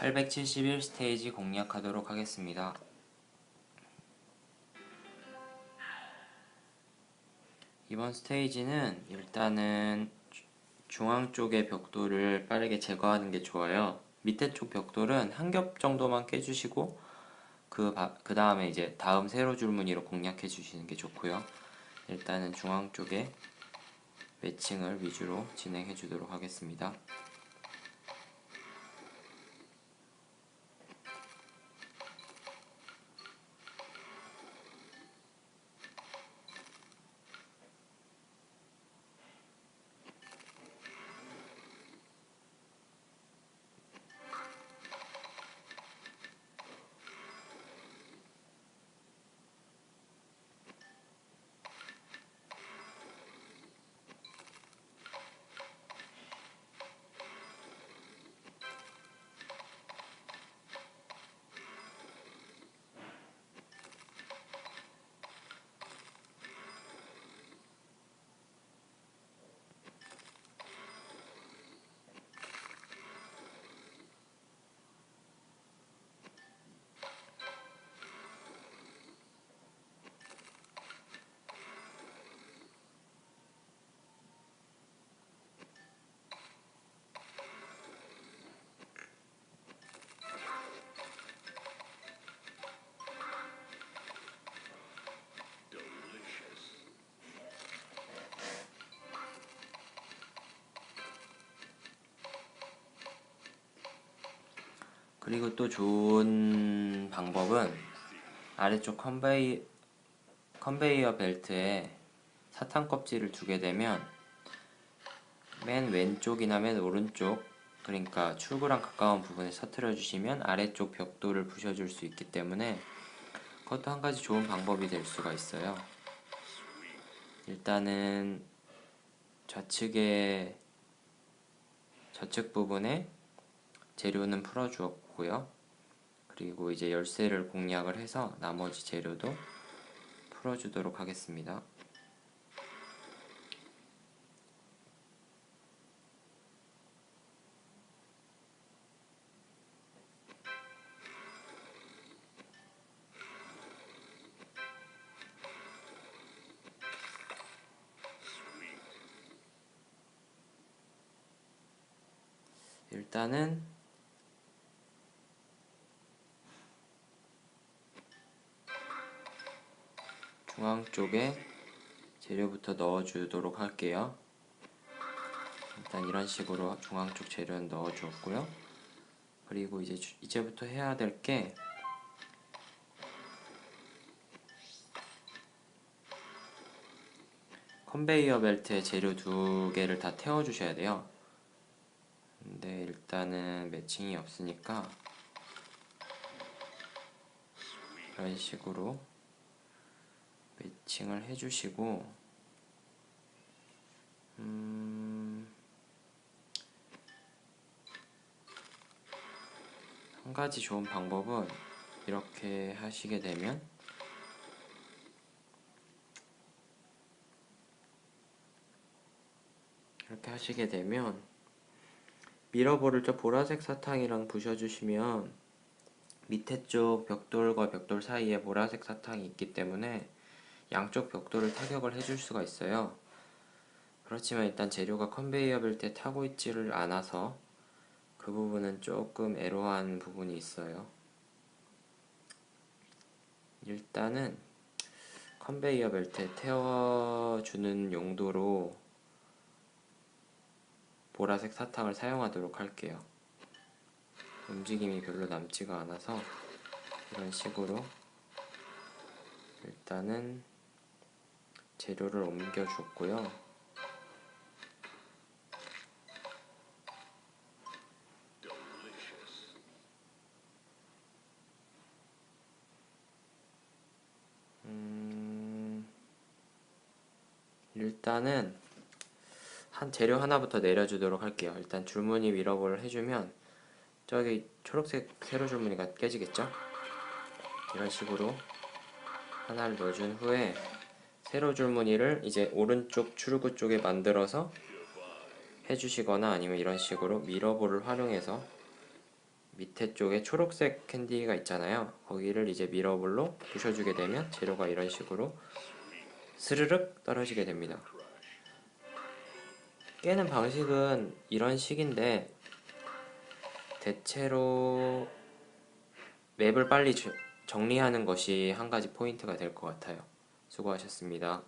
871 스테이지 공략하도록 하겠습니다. 이번 스테이지는 일단은 주- 중앙 쪽의 벽돌을 빠르게 제거하는 게 좋아요. 밑에 쪽 벽돌은 한 겹 정도만 깨주시고 그, 그 다음에 이제 다음 세로 줄무늬로 공략해 주시는 게 좋고요. 일단은 중앙 쪽에 매칭을 위주로 진행해 주도록 하겠습니다. 그리고 또 좋은 방법은 아래쪽 컨베이, 컨베이어 벨트에 사탕 껍질을 두게 되면 맨 왼쪽이나 맨 오른쪽 그러니까 출구랑 가까운 부분에 서트려 주시면 아래쪽 벽돌을 부셔줄 수 있기 때문에 그것도 한 가지 좋은 방법이 될 수가 있어요. 일단은 좌측에 좌측 부분에 재료는 풀어주었고 요. 그리고 이제 열쇠를 공략을 해서 나머지 재료도 풀어주도록 하겠습니다. 일단은 중앙 쪽에 재료부터 넣어주도록 할게요. 일단 이런 식으로 중앙 쪽 재료는 넣어주었고요. 그리고 이제 주- 이제부터 해야 될 게 컨베이어 벨트에 재료 두 개를 다 태워 주셔야 돼요. 근데 일단은 매칭이 없으니까 이런 식으로 매칭을 해주시고 음, 한 가지 좋은 방법은 이렇게 하시게 되면 이렇게 하시게 되면 미러볼을 저 보라색 사탕이랑 부셔주시면 밑에 쪽 벽돌과 벽돌 사이에 보라색 사탕이 있기 때문에 양쪽 벽돌을 타격을 해줄 수가 있어요. 그렇지만 일단 재료가 컨베이어 벨트에 타고 있지를 않아서 그 부분은 조금 애로한 부분이 있어요. 일단은 컨베이어 벨트에 태워주는 용도로 보라색 사탕을 사용하도록 할게요. 움직임이 별로 남지가 않아서 이런 식으로 일단은 재료를 옮겨줬고요. 음, 일단은 한 재료 하나부터 내려주도록 할게요. 일단 줄무늬 밀어볼 해주면 저기 초록색 세로 줄무늬가 깨지겠죠? 이런 식으로 하나를 넣어준 후에 세로 줄무늬를 이제 오른쪽 출구 쪽에 만들어서 해주시거나 아니면 이런 식으로 미러볼을 활용해서 밑에 쪽에 초록색 캔디가 있잖아요. 거기를 이제 미러볼로 부셔주게 되면 재료가 이런 식으로 스르륵 떨어지게 됩니다. 깨는 방식은 이런 식인데 대체로 맵을 빨리 주- 정리하는 것이 한 가지 포인트가 될 것 같아요. 수고하셨습니다.